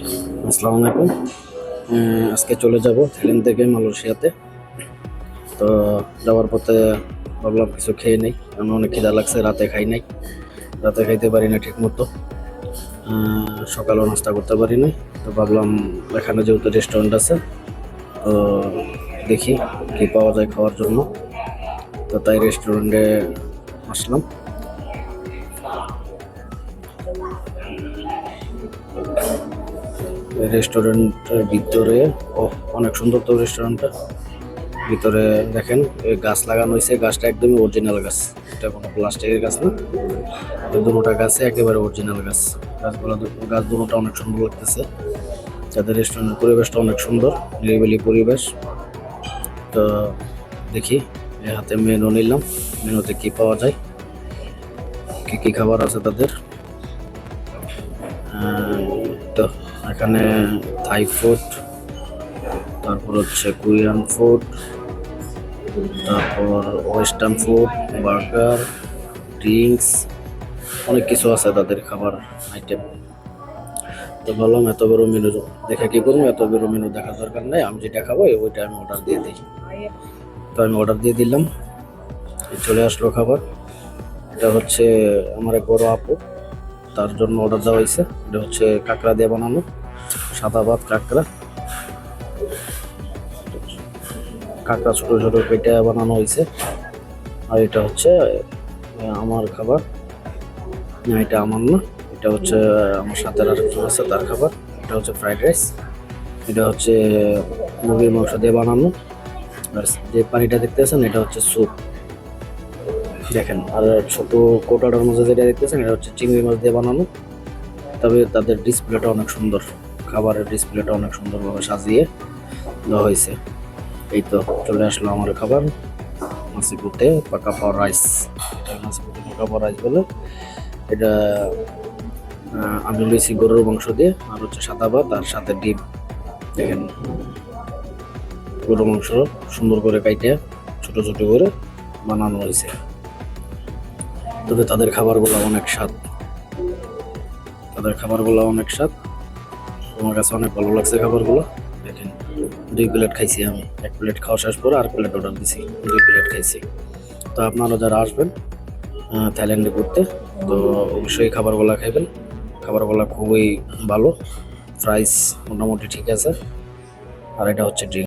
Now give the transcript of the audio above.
আসসালামু আলাইকুম। আজকে চলে যাব থাইল্যান্ড থেকে মালয়েশিয়াতে। তো যাওয়ার পথে ভাবলাম কিছু খেয়ে নেই, কারণ অনেক খিদা লাগছে, রাতে খাই নাই। রাতে খাইতে পারি না ঠিক মতো সকালেও নাস্তা করতে পারি নাই। তো ভাবলাম এখানে যেহেতু রেস্টুরেন্ট আছে, তো দেখি কি পাওয়া যায় খাওয়ার জন্য। তো তাই রেস্টুরেন্টে আসলাম। রেস্টুরেন্টের ভিতরে, ও অনেক সুন্দর তো রেস্টুরেন্টটা। ভিতরে দেখেন গাছ লাগানো হয়েছে, গাছটা একদমই অরিজিনাল গাছ। এটা কোনো প্লাস্টিকের গাছ না। দুটোটা গাছে একেবারে অরিজিনাল গাছ। গাছগুলো গাছ দুটোটা অনেক সুন্দর লাগতেছে। তাদের রেস্টুরেন্টের পরিবেশটা অনেক সুন্দর, নিরিবিলি পরিবেশ। তো দেখি হাতে মেনু নিলাম। মেনুতে কি পাওয়া যায়? কি কি খাবার আছে তাদের? তো এখানে থাই ফুড তারপর হচ্ছে কোরিয়ান ফুড তারপর ওয়েস্টার্ন ফুড বার্গার ড্রিঙ্কস অনেক কিছু আছে তাদের খাবার আইটেম তো বললাম, এত বড় মেনু দেখে কি করব? এত বড় মেনু দেখার দরকার নেই। আমি যেটা খাব ওইটা আমি অর্ডার দিয়ে দিই। তো আমি অর্ডার দিয়ে দিলাম। চলে আসলো খাবার। এটা হচ্ছে আমার এক বড় আপু। তার জন্য অর্ডার দেওয়া হয়েছে। এটা হচ্ছে কাঁকড়া দিয়ে বানানো। সাদা ভাত, কাঁকড়া। কাঁকড়া ছোট ছোট পেটে বানানো হয়েছে। আর এটা হচ্ছে আমার খাবার। না, এটা আমার না। এটা হচ্ছে আমার সাথে আরেকজন আছে, তার খাবার। এটা হচ্ছে ফ্রাইড রাইস এটা হচ্ছে মুরগির মাংস দিয়ে বানানো। আর যে পানিটা দেখতে দেখতেছেন এটা হচ্ছে স্যুপ দেখেন, আর ছোট কোটাটার মধ্যে যেটা দেখতেছেন, এটা হচ্ছে চিংড়ি মাছ দিয়ে বানানো। তবে তাদের ডিসপ্লেটা অনেক সুন্দর। খাবারের ডিসপ্লেটা অনেক সুন্দরভাবে সাজিয়ে দেওয়া হয়েছে। এই তো চলে আসলো আমার খাবার, মাসিপুতে পাকা পাওয়ার রাইস মাসিপুতে পাকা পাওয়ার রাইস বলে। এটা আমি লইছি গরুর মাংস দিয়ে, আর হচ্ছে সাদা ভাত আর সাথে ডিম। দেখেন, গরুর মাংস সুন্দর করে কাইটে, ছোট ছোট করে বানানো হয়েছে। তবে তাদের খাবারগুলো অনেক স্বাদ। তাদের খাবারগুলো অনেক স্বাদ। আমার কাছে অনেক ভালো লাগছে খাবারগুলো। দেখেন, দুই প্লেট খাইছি আমি। এক প্লেট খাওয়া শেষ করে আর প্লেট অর্ডার দিছি। দুই প্লেট খাইছি। তো আপনারা যারা আসবেন থাইল্যান্ডে ঘুরতে, তো অবশ্যই খাবারগুলো খাইবেন। খাবারগুলো খুবই ভালো। প্রাইস মোটামুটি ঠিক আছে। আর এটা হচ্ছে ড্রিঙ্ক